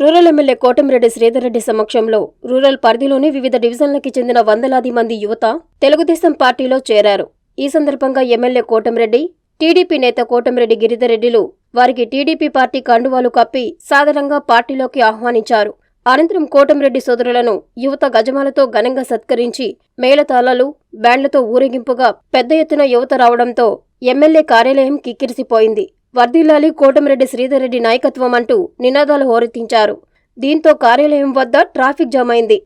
Rural MLA Kotamreddy Sridhar Reddy సమక్షంలో rural పరిధిలోని వివిధ డివిజన్లకి చెందిన వందలాది మంది యువత తెలుగుదేశం పార్టీలో చేరారు. ఈ సందర్భంగా ఎమ్మెల్యే కోటమిరెడ్డి టీడీపీ నేత కోటమిరెడ్డి గిరిధర్రెడ్డిలు వారికి టీడీపీ పార్టీ కండువాలు కప్పి సాధారణంగా పార్టీలోకి ఆహ్వానించారు. అనంతరం కోటమిరెడ్డి సోదరులను యువత గజమాలతో ఘనంగా సత్కరించి మేళతాళాలు బ్యాండ్లతో ఊరేగింపుగా పెద్ద ఎత్తున యువత రావడంతో ఎమ్మెల్యే కార్యాలయం కిక్కిరిసిపోయింది. వర్ధిల్లాలి కోటమిరెడ్డి శ్రీధర్ రెడ్డి నాయకత్వం అంటూ నినాదాలు హోరెత్తించారు. దీంతో కార్యాలయం వద్ద ట్రాఫిక్ జామ్ అయింది.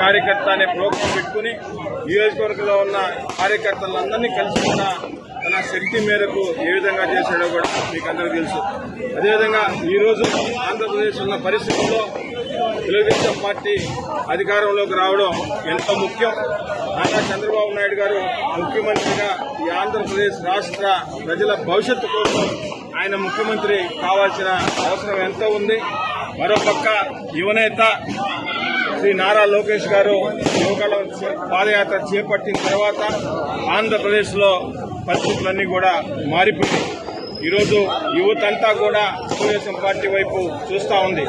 కార్యకర్త అనే ప్రోగ్రాం పెట్టుకుని నియోజకవర్గంలో ఉన్న కార్యకర్తలందరినీ కలుసుకున్న తన శక్తి మేరకు ఏ విధంగా చేశాడో కూడా మీకు అందరికీ తెలుసు. అదేవిధంగా ఈరోజు ఆంధ్రప్రదేశ్ ఉన్న పరిస్థితుల్లో తెలుగుదేశం పార్టీ అధికారంలోకి రావడం ఎంతో ముఖ్యం. నారా చంద్రబాబు నాయుడు గారు ముఖ్యమంత్రిగా ఈ ఆంధ్రప్రదేశ్ రాష్ట్ర ప్రజల భవిష్యత్తు కోసం ఆయన ముఖ్యమంత్రి కావాల్సిన అవసరం ఎంతో ఉంది? మరోపక్క యువనేత శ్రీ నారా లోకేష్ గారు యువకాలం పాదయాత్ర చేపట్టిన తర్వాత ఆంధ్రప్రదేశ్లో పరిస్థితులన్నీ కూడా మారిపోయాయి. ఈరోజు యువత అంతా కూడా తెలుగుదేశం పార్టీ వైపు చూస్తా ఉంది.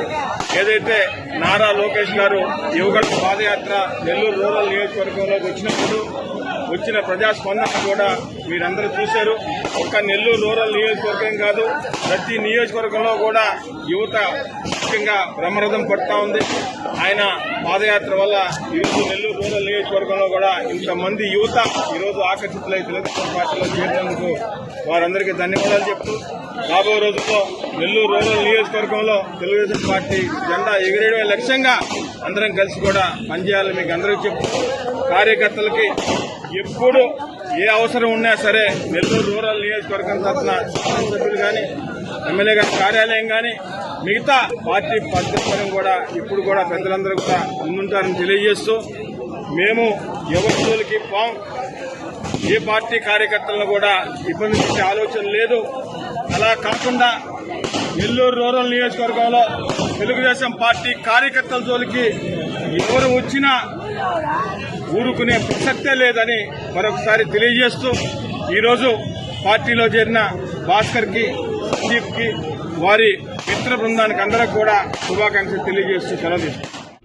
ఏదైతే నారా లోకేష్ గారు యువగల పాదయాత్ర నెల్లూరు రూరల్ నియోజకవర్గంలోకి వచ్చినప్పుడు వచ్చిన ప్రజాస్పందన కూడా మీరందరూ చూశారు. ఒక్క నెల్లూరు రూరల్ నియోజకవర్గం కాదు ప్రతి నియోజకవర్గంలో కూడా యువత ముఖ్యంగా బ్రహ్మరథం పడతా ఉంది. ఆయన పాదయాత్ర వల్ల ఈరోజు నెల్లూరు రూరల్ నియోజకవర్గంలో కూడా ఇంతమంది యువత ఈరోజు ఆకర్షితులై తెలుగుదేశం పార్టీలో చేరినందుకు వారందరికీ ధన్యవాదాలు చెప్తూ రాబోయే రోజుల్లో నెల్లూరు రూరల్ నియోజకవర్గంలో తెలుగుదేశం పార్టీ జెండా ఎగిరేయడమే లక్ష్యంగా అందరం కలిసి కూడా పనిచేయాలని మీకు అందరికీ చెప్తూ కార్యకర్తలకి ఎప్పుడు ఏ అవసరం ఉన్నా సరే నెల్లూరు రూరల్ నియోజకవర్గం తరఫున సభ్యులు కానీ ఎమ్మెల్యే గారి కార్యాలయం కానీ మిగతా పార్టీ పద్ధతులను కూడా ఇప్పుడు కూడా పెద్దలందరూ కూడా ముందుంటారని తెలియజేస్తూ మేము ఎవరి జోలికి పాం ఏ పార్టీ కార్యకర్తలను కూడా ఇబ్బంది పెట్టే ఆలోచన లేదు. అలా కాకుండా నెల్లూరు రూరల్ నియోజకవర్గంలో తెలుగుదేశం పార్టీ కార్యకర్తల జోలికి ఎవరు వచ్చినా ఊరుకునే ప్రసక్తే లేదని మరొకసారి తెలియజేస్తూ ఈరోజు పార్టీలో చేరిన భాస్కర్కి సందీప్కి వారి మిత్ర బృందానికి అందరికి కూడా శుభాకాంక్షలు తెలియజేస్తూ సెలవు